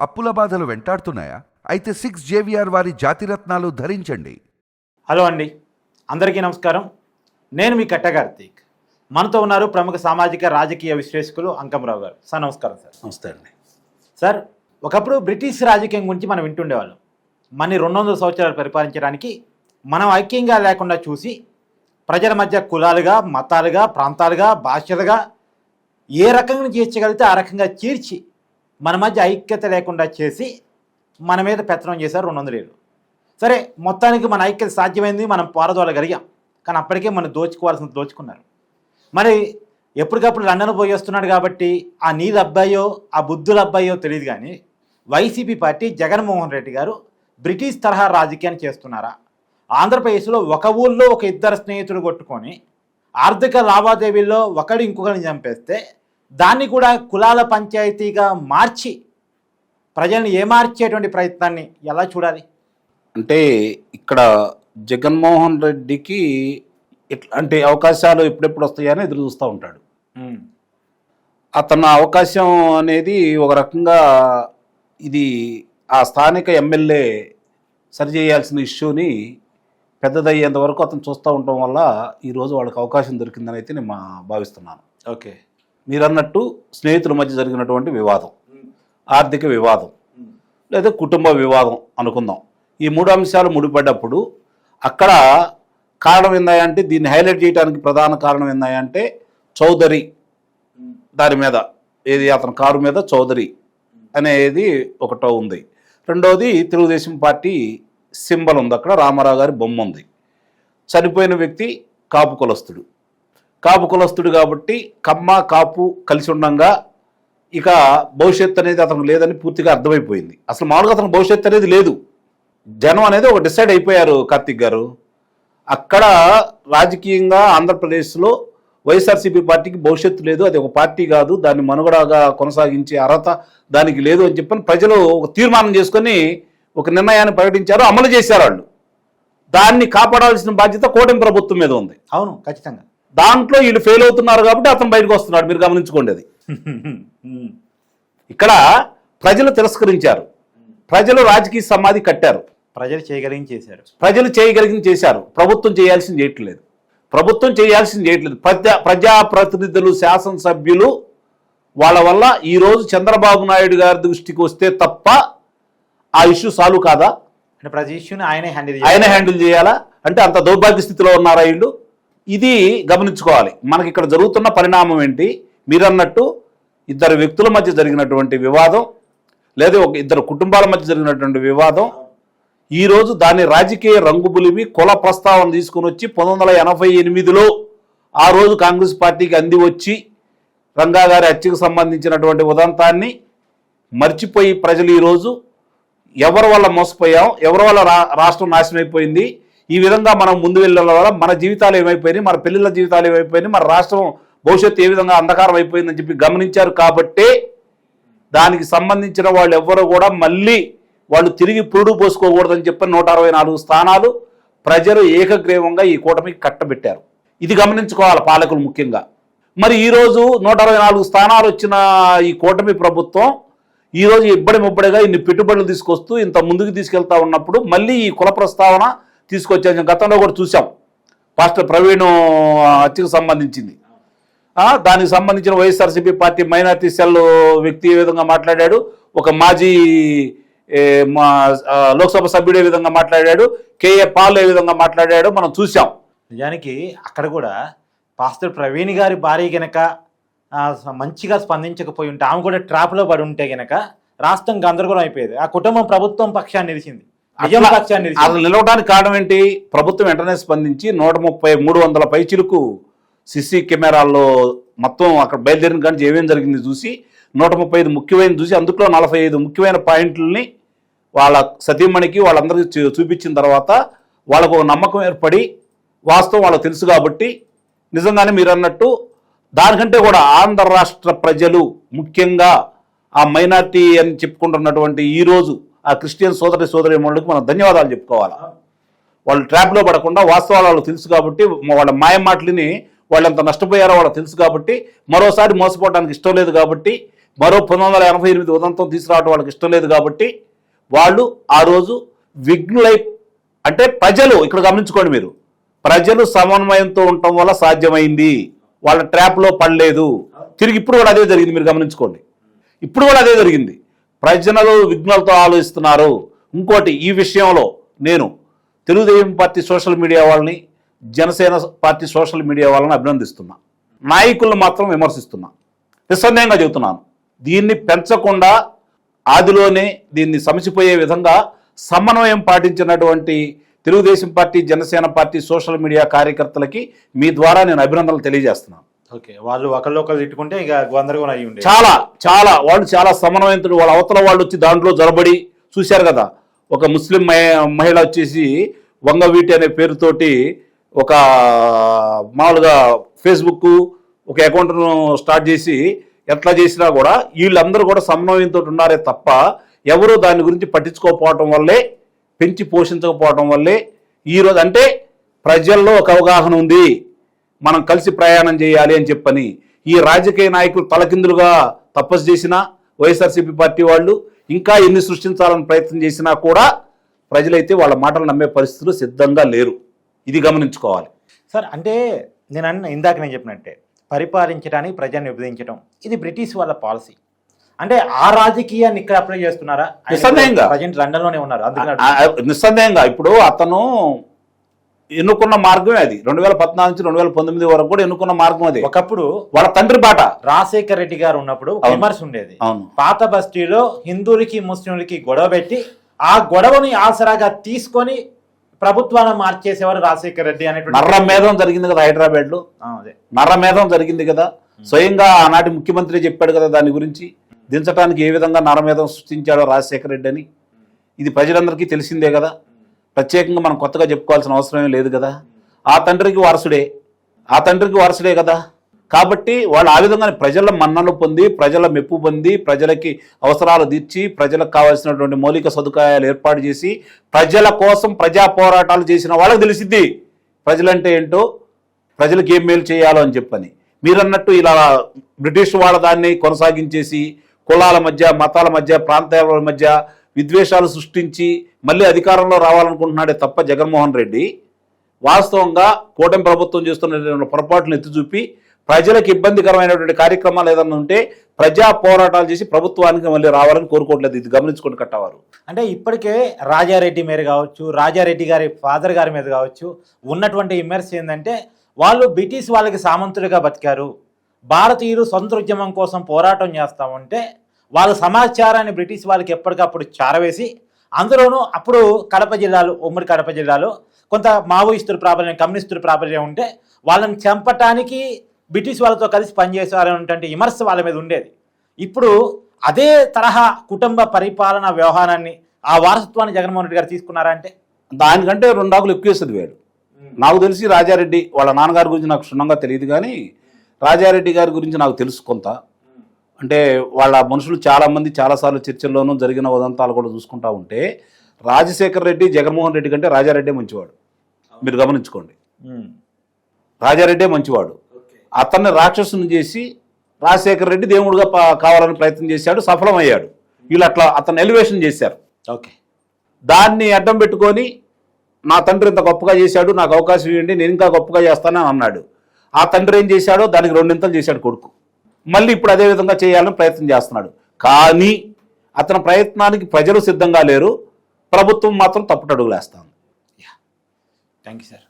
అప్పుల బాధలు వెంటాడుతున్నాయా? అయితే సిక్స్ జేవిఆర్ వారి జాతిరత్నాలు ధరించండి. హలో అండి. అందరికీ నమస్కారం. నేను మీ కట్టకార్తీక్ మనతో ఉన్నారు ప్రముఖ సామాజిక రాజకీయ విశ్లేషకులు అంకమరావు గారు. సార్ నమస్కారం సార్. నమస్తే అండి. సార్ ఒకప్పుడు బ్రిటిష్ రాజకీయం గురించి మనం వింటుండేవాళ్ళం. మన రెండు వందల సంవత్సరాలు పరిపాలించడానికి మనం ఐక్యంగా లేకుండా చూసి ప్రజల మధ్య కులాలుగా మతాలుగా ప్రాంతాలుగా భాషలుగా ఏ రకంగా చేర్చగలిగితే ఆ రకంగా చీర్చి మన మధ్య ఐక్యత లేకుండా చేసి మన మీద పెత్తనం చేశారు రెండు వందల ఏళ్ళు. సరే మొత్తానికి మన ఐక్యత సాధ్యమైంది మనం పారదోలగలిగాం. కానీ అప్పటికే మనం దోచుకోవాల్సింది దోచుకున్నారు. మరి ఎప్పటికప్పుడు లండన్ పోయేస్తున్నాడు కాబట్టి ఆ నీది అబ్బాయో ఆ బుద్ధుల అబ్బాయో తెలియదు కానీ వైసీపీ పార్టీ జగన్మోహన్ రెడ్డి గారు బ్రిటిష్ తరహా రాజకీయాన్ని చేస్తున్నారా? ఆంధ్రప్రదేశ్లో ఒక ఊళ్ళో ఒక ఇద్దరు స్నేహితులు కొట్టుకొని ఆర్థిక లావాదేవీల్లో ఒకడు ఇంకొకరిని చంపేస్తే దాన్ని కూడా కులాల పంచాయతీగా మార్చి ప్రజల్ని ఏమార్చేటువంటి ప్రయత్నాన్ని ఎలా చూడాలి? అంటే ఇక్కడ జగన్మోహన్ రెడ్డికి ఇట్లాంటి అవకాశాలు ఎప్పుడెప్పుడు వస్తాయని ఎదురు చూస్తూ ఉంటాడు. అతను అవకాశం అనేది ఒక రకంగా ఇది ఆ స్థానిక ఎమ్మెల్యే సరిచేయాల్సిన ఇష్యూని పెద్దదయ్యేంత వరకు అతను చూస్తూ ఉండటం వల్ల ఈరోజు వాళ్ళకి అవకాశం దొరికిందని అయితే నేను భావిస్తున్నాను. ఓకే. మీరన్నట్టు స్నేహితుల మధ్య జరిగినటువంటి వివాదం ఆర్థిక వివాదం లేదా కుటుంబ వివాదం అనుకుందాం. ఈ మూడు అంశాలు ముడిపడ్డప్పుడు అక్కడ కారణం ఏందంటే దీన్ని హైలైట్ చేయడానికి ప్రధాన కారణం ఏందంటే చౌదరి దాని మీద ఏది అతని కారు మీద చౌదరి అనేది ఒకటో ఉంది. రెండవది తెలుగుదేశం పార్టీ సింబల్ ఉంది అక్కడ రామారావు గారి బొమ్మ ఉంది. చనిపోయిన వ్యక్తి కాపు కులస్తుడు. కాపు కులస్తుడు కాబట్టి కమ్మ కాపు కలిసి ఉండంగా ఇక భవిష్యత్తు అనేది అతనికి లేదని పూర్తిగా అర్థమైపోయింది. అసలు మామూలుగా అతను భవిష్యత్తు అనేది లేదు. జనం అనేది ఒక డిసైడ్ అయిపోయారు కార్తిక్ గారు. అక్కడ రాజకీయంగా ఆంధ్రప్రదేశ్లో వైఎస్ఆర్సీపీ పార్టీకి భవిష్యత్తు లేదు అది ఒక పార్టీ కాదు దాన్ని మనుగడగా కొనసాగించే అర్హత దానికి లేదు అని చెప్పని ప్రజలు ఒక తీర్మానం చేసుకొని ఒక నిర్ణయాన్ని ప్రకటించారు అమలు చేశారు వాళ్ళు. దాన్ని కాపాడాల్సిన బాధ్యత కూటమి ప్రభుత్వం మీద ఉంది. అవును ఖచ్చితంగా. దాంట్లో వీళ్ళు ఫెయిల్ అవుతున్నారు కాబట్టి అతను బయటకు వస్తున్నాడు. మీరు గమనించుకోండి అది. ఇక్కడ ప్రజలు తిరస్కరించారు. ప్రజలు రాజకీయ సమాధి కట్టారు. ప్రజలు చేయగలిగి చేశారు. ప్రజలు చేయగలిగింది చేశారు. ప్రభుత్వం చేయాల్సింది చేయట్లేదు. ప్రభుత్వం చేయాల్సింది చేయట్లేదు. ప్రజా ప్రజాప్రతినిధులు శాసనసభ్యులు వాళ్ళ వల్ల ఈరోజు చంద్రబాబు నాయుడు గారి దృష్టికి వస్తే తప్ప ఆ ఇష్యూ సాల్వ్ కాదా? అంటే ప్రతి ఇష్యూని ఆయనే హ్యాండిల్ ఆయన హ్యాండిల్ చేయాలా? అంటే అంత దౌర్భాగ్య స్థితిలో ఉన్నారా వీళ్ళు? ఇది గమనించుకోవాలి. మనకి ఇక్కడ జరుగుతున్న పరిణామం ఏంటి? మీరన్నట్టు ఇద్దరు వ్యక్తుల మధ్య జరిగినటువంటి వివాదం లేదా ఒక ఇద్దరు కుటుంబాల మధ్య జరిగినటువంటి వివాదం ఈరోజు దాని రాజకీయ రంగుబులిమి కుల ప్రస్తావన తీసుకుని వచ్చి పంతొమ్మిది వందల ఎనభై ఎనిమిదిలో ఆ రోజు కాంగ్రెస్ పార్టీకి అంది వచ్చి రంగా గారి హత్యకు సంబంధించినటువంటి ఉదంతాన్ని మర్చిపోయి ప్రజలు ఈరోజు ఎవరి వల్ల మోసపోయాం ఎవరి వల్ల రా రాష్ట్రం నాశనమైపోయింది ఈ విధంగా మనం ముందు వెళ్ళడం వల్ల మన జీవితాలు ఏమైపోయినాయి మన పిల్లల జీవితాలు ఏమైపోయినాయి మన రాష్ట్రం భవిష్యత్తు ఏ విధంగా అంధకారం అయిపోయిందని చెప్పి గమనించారు కాబట్టే దానికి సంబంధించిన వాళ్ళు ఎవ్వరు కూడా మళ్ళీ వాళ్ళు తిరిగి పురుడు పోసుకోకూడదని చెప్పి నూట అరవై నాలుగు స్థానాలు ప్రజలు ఏకగ్రీవంగా ఈ కూటమికి కట్టబెట్టారు. ఇది గమనించుకోవాలి పాలకులు ముఖ్యంగా. మరి ఈరోజు నూట అరవై నాలుగు స్థానాలు వచ్చిన ఈ కూటమి ప్రభుత్వం ఈరోజు ఇబ్బడి ముబ్బడిగా ఇన్ని పెట్టుబడులు తీసుకొస్తూ ఇంత ముందుకు తీసుకెళ్తా ఉన్నప్పుడు మళ్ళీ ఈ కుల ప్రస్తావన తీసుకొచ్చే. గతంలో కూడా చూసాం. పాస్టర్ ప్రవీణ్ హత్యకు సంబంధించింది. దానికి సంబంధించిన వైఎస్ఆర్సీపీ పార్టీ మైనార్టీ సెల్ వ్యక్తి ఏ విధంగా మాట్లాడాడు? ఒక మాజీ మా లోక్సభ సభ్యుడు ఏ విధంగా మాట్లాడాడు? కేఏ పాల్ ఏ విధంగా మాట్లాడాడు మనం చూసాం. నిజానికి అక్కడ కూడా పాస్టర్ ప్రవీణ్ గారి భార్య గనక మంచిగా స్పందించకపోయి ఉంటే ఆమె కూడా ట్రాప్లో పడి ఉంటే గనక రాష్ట్రం గందరగోళం అయిపోయేది. ఆ కుటుంబం ప్రభుత్వం పక్షాన్ని నిలిచింది. అసలు నిలవడానికి కారణం ఏంటి? ప్రభుత్వం వెంటనే స్పందించి నూట ముప్పై మూడు వందల పైచిలకు సిసి కెమెరాల్లో మొత్తం అక్కడ బయలుదేరిన కానీ ఏమేం జరిగింది చూసి నూట ముప్పై ఐదు ముఖ్యమైన చూసి అందులో నలభై ఐదు ముఖ్యమైన పాయింట్లని వాళ్ళ సతీమణికి వాళ్ళందరికీ చూపించిన తర్వాత వాళ్ళకు ఒక నమ్మకం ఏర్పడి వాస్తవం వాళ్ళకి తెలుసు కాబట్టి నిజంగానే మీరు అన్నట్టు దానికంటే కూడా ఆంధ్ర రాష్ట్ర ప్రజలు ముఖ్యంగా ఆ మైనార్టీ అని చెప్పుకుంటున్నటువంటి ఈ రోజు ఆ క్రిస్టియన్ సోదరి సోదరిమణులకు మనం ధన్యవాదాలు చెప్పుకోవాలి? వాళ్ళు ట్రాప్లో పడకుండా వాస్తవాలు వాళ్ళకి తెలుసు కాబట్టి వాళ్ళ మాయ మాటలని వాళ్ళు ఎంత నష్టపోయారో వాళ్ళకి తెలుసు కాబట్టి మరోసారి మోసపోవడానికి ఇష్టం లేదు కాబట్టి మరో పంతొమ్మిది వందల ఎనభై ఎనిమిది ఉదంతం తీసుకురావడం వాళ్ళకి ఇష్టం లేదు కాబట్టి వాళ్ళు ఆ రోజు విఘ్నులై అంటే ప్రజలు ఇక్కడ గమనించుకోండి మీరు ప్రజలు సమన్వయంతో ఉండటం వల్ల సాధ్యమైంది. వాళ్ళ ట్రాప్లో పడలేదు. తిరిగి ఇప్పుడు కూడా అదే జరిగింది మీరు గమనించుకోండి. ఇప్పుడు కూడా అదే జరిగింది. ప్రజలు విఘ్నలతో ఆలోచిస్తున్నారు. ఇంకోటి ఈ విషయంలో నేను తెలుగుదేశం పార్టీ సోషల్ మీడియా వాళ్ళని జనసేన పార్టీ సోషల్ మీడియా వాళ్ళని అభినందిస్తున్నా. నాయకులను మాత్రం విమర్శిస్తున్నా. నిస్సందేహంగా చెబుతున్నాను. దీన్ని పెంచకుండా ఆదిలోనే దీన్ని సమసిపోయే విధంగా సమన్వయం పాటించినటువంటి Telugu Desam party Janasena party social media కార్యకర్తలకి మీ ద్వారా నేను అభినందనలు తెలియజేస్తున్నాను. ఓకే. వాళ్ళు ఒకళ్ళు ఒకళ్ళు తిట్టుకుంటే ఇక గందరగోళం అయ్యి ఉండే చాలా చాలా. వాళ్ళు చాలా సమన్వయంతుడు వాళ్ళ అవతల వాళ్ళు వచ్చి దాంట్లో జొరబడి చూశారు కదా. ఒక ముస్లిం మహి- మహిళ వచ్చేసి వంగవీటి అనే పేరుతోటి ఒక మామూలుగా ఫేస్బుక్ ఒక అకౌంట్ను స్టార్ట్ చేసి ఎట్లా చేసినా కూడా వీళ్ళందరూ కూడా సమన్వయంతో ఉన్నారే తప్ప ఎవరు దాని గురించి పట్టించుకోకపోవటం వల్లే పెంచి పోషించకపోవటం వల్లే ఈరోజు అంటే ప్రజల్లో ఒక అవగాహన ఉంది. మనం కలిసి ప్రయాణం చేయాలి అని చెప్పని ఈ రాజకీయ నాయకులు తలకిందులుగా తపస్సు చేసినా వైఎస్ఆర్సీపీ పార్టీ వాళ్ళు ఇంకా ఎన్ని సృష్టించాలని ప్రయత్నం చేసినా కూడా ప్రజలైతే వాళ్ళ మాటలు నమ్మే పరిస్థితులు సిద్ధంగా లేరు. ఇది గమనించుకోవాలి. సార్ అంటే నేను అన్న ఇందాక నేను చెప్పినట్టే పరిపాలించడానికి ప్రజల్ని విభజించడం ఇది బ్రిటిష్ వాళ్ళ పాలసీ. అంటే ఆ రాజకీయాన్ని ఇక్కడ అప్లై చేస్తున్నారా? నిస్సందేహంగా. ప్రజెంట్ లండన్లోనే ఉన్నారు నిస్సందేహంగా. ఇప్పుడు అతను ఎన్నుకున్న మార్గమే అది. రెండు వేల పద్నాలుగు నుంచి రెండు వేల పంతొమ్మిది వరకు కూడా ఎన్నుకున్న మార్గం అది. ఒకప్పుడు వాళ్ళ తండ్రి బాట. రాజశేఖర్ రెడ్డి గారు ఉన్నప్పుడు. విమర్శ ఉండేది. పాత బస్తీలో హిందువులకి ముస్లింలకి గొడవ పెట్టి ఆ గొడవని ఆసరాగా తీసుకొని ప్రభుత్వాన్ని మార్చేసేవారు రాజశేఖర్ రెడ్డి అనేటువంటి నర్ర మేధం జరిగింది కదా హైదరాబాద్లో అదే. నరమేధం జరిగింది కదా? స్వయంగా ఆనాటి ముఖ్యమంత్రి చెప్పాడు కదా దాని గురించి. దించడానికి ఏ విధంగా నరమేధం సృష్టించాడో రాజశేఖర రెడ్డి అని. ఇది ప్రజలందరికీ తెలిసిందే కదా. ప్రత్యేకంగా మనం కొత్తగా చెప్పుకోవాల్సిన అవసరం లేదు కదా. ఆ తండ్రికి వారసుడే ఆ తండ్రికి వారసుడే కదా. కాబట్టి వాళ్ళు ఆ విధంగానే ప్రజల మన్నలు పొంది ప్రజల మెప్పు పొంది ప్రజలకి అవసరాలు తీర్చి ప్రజలకు కావాల్సినటువంటి మౌలిక సదుపాయాలు ఏర్పాటు చేసి ప్రజల కోసం ప్రజా పోరాటాలు చేసిన వాళ్ళకి తెలిసిద్ది. ప్రజలంటే ఏంటో ప్రజలకు ఏం మేలు చేయాలో అని చెప్పని. మీరన్నట్టు ఇలా బ్రిటిష్ వాళ్ళ దాన్ని కొనసాగించేసి కులాల మధ్య మతాల మధ్య ప్రాంతాల మధ్య విద్వేషాలు సృష్టించి మళ్ళీ అధికారంలో రావాలనుకుంటున్నాడే తప్ప జగన్మోహన్ రెడ్డి వాస్తవంగా కూటమి ప్రభుత్వం చేస్తున్న పొరపాట్లను ఎత్తి చూపి ప్రజలకు ఇబ్బందికరమైనటువంటి కార్యక్రమాలు ఏదన్నా ఉంటే ప్రజా పోరాటాలు చేసి ప్రభుత్వానికి మళ్ళీ రావాలని కోరుకోవట్లేదు. ఇది గమనించుకొని కట్టవారు. అంటే ఇప్పటికే రాజారెడ్డి మీద కావచ్చు రాజారెడ్డి గారి ఫాదర్ గారి మీద కావచ్చు ఉన్నటువంటి విమర్శ ఏంటంటే వాళ్ళు బ్రిటిష్ వాళ్ళకి సామంతుడిగా బతికారు. భారతీయులు సొంత ఉద్యమం కోసం పోరాటం చేస్తామంటే వాళ్ళ సమాచారాన్ని బ్రిటిష్ వాళ్ళకి ఎప్పటికప్పుడు చారవేసి అందులోనూ అప్పుడు కడప జిల్లాలో ఉమ్మడి కడప జిల్లాలో కొంత మావోయిస్టుల ప్రాబల్యం కమ్యూనిస్టుల ప్రాబల్యం ఉంటే వాళ్ళని చంపటానికి బ్రిటిష్ వాళ్ళతో కలిసి పనిచేసేవారనేటువంటి విమర్శ వాళ్ళ మీద ఉండేది. ఇప్పుడు అదే తరహా కుటుంబ పరిపాలన వ్యవహారాన్ని ఆ వారసత్వాన్ని జగన్మోహన్ రెడ్డి గారు తీసుకున్నారా అంటే? దానికంటే రెండు ఆకులు ఎక్కువ వేస్తుంది వేడు. నాకు తెలిసి రాజారెడ్డి వాళ్ళ నాన్నగారి గురించి నాకు క్షుణ్ణంగా తెలియదు కానీ రాజారెడ్డి గారి గురించి నాకు తెలుసు కొంత. అంటే వాళ్ళ మనుషులు చాలామంది చాలాసార్లు చర్చల్లోనూ జరిగిన ఉదంతాలు కూడా చూసుకుంటా ఉంటే రాజశేఖర్ రెడ్డి జగన్మోహన్ రెడ్డి కంటే రాజారెడ్డే మంచివాడు. మీరు గమనించుకోండి. రాజారెడ్డే మంచివాడు. అతన్ని రాక్షసుని చేసి రాజశేఖర్ రెడ్డి దేవుడుగా కావాలని ప్రయత్నం చేశాడు సఫలమయ్యాడు. వీళ్ళు అట్లా అతను ఎలివేషన్ చేశారు. ఓకే దాన్ని అడ్డం పెట్టుకొని నా తండ్రి ఇంత గొప్పగా చేశాడు నాకు అవకాశం ఇవ్వండి నేను ఇంకా గొప్పగా చేస్తానని అన్నాడు. ఆ తండ్రి ఏం చేశాడో దానికి రెండింతలు చేశాడు కొడుకు. మళ్ళీ ఇప్పుడు అదే విధంగా చేయాలని ప్రయత్నం చేస్తున్నాడు. కానీ అతని ప్రయత్నానికి ప్రజలు సిద్ధంగా లేరు. ప్రభుత్వం మాత్రం తప్పుటడుగులేస్తాను థ్యాంక్ యూ సార్.